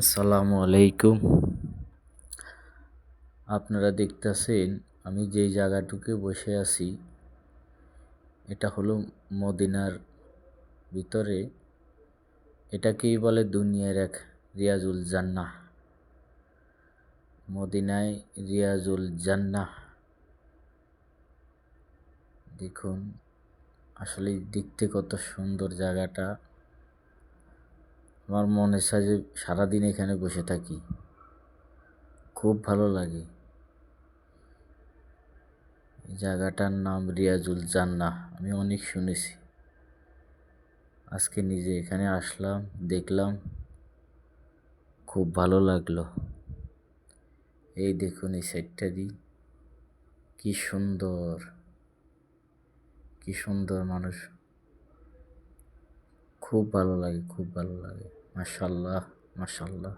আসসালামু আলাইকুম। আপনারা দেখতেছেন, আমি যেই জায়গাটুকে বসে আছি, এটা হলো মদিনার ভিতরে। এটাকেই বলে দুনিয়ার এক রিয়াজুল জান্নাহ। মদিনায় রিয়াজুল জান্নাহ। দেখুন, আসলে দেখতে কত সুন্দর জায়গাটা। আমার মনে চায় যে সারাদিন এখানে বসে থাকি। খুব ভালো লাগে। জায়গাটার নাম রিয়াজুল জান্নাহ, আমি অনেক শুনেছি। আজকে নিজে এখানে আসলাম, দেখলাম। খুব ভালো লাগল। এই দেখুন এই সাইডটা দিই কি সুন্দর। কি সুন্দর মানুষ। খুব ভালো লাগে, খুব ভালো লাগে। Maşallah, maşallah.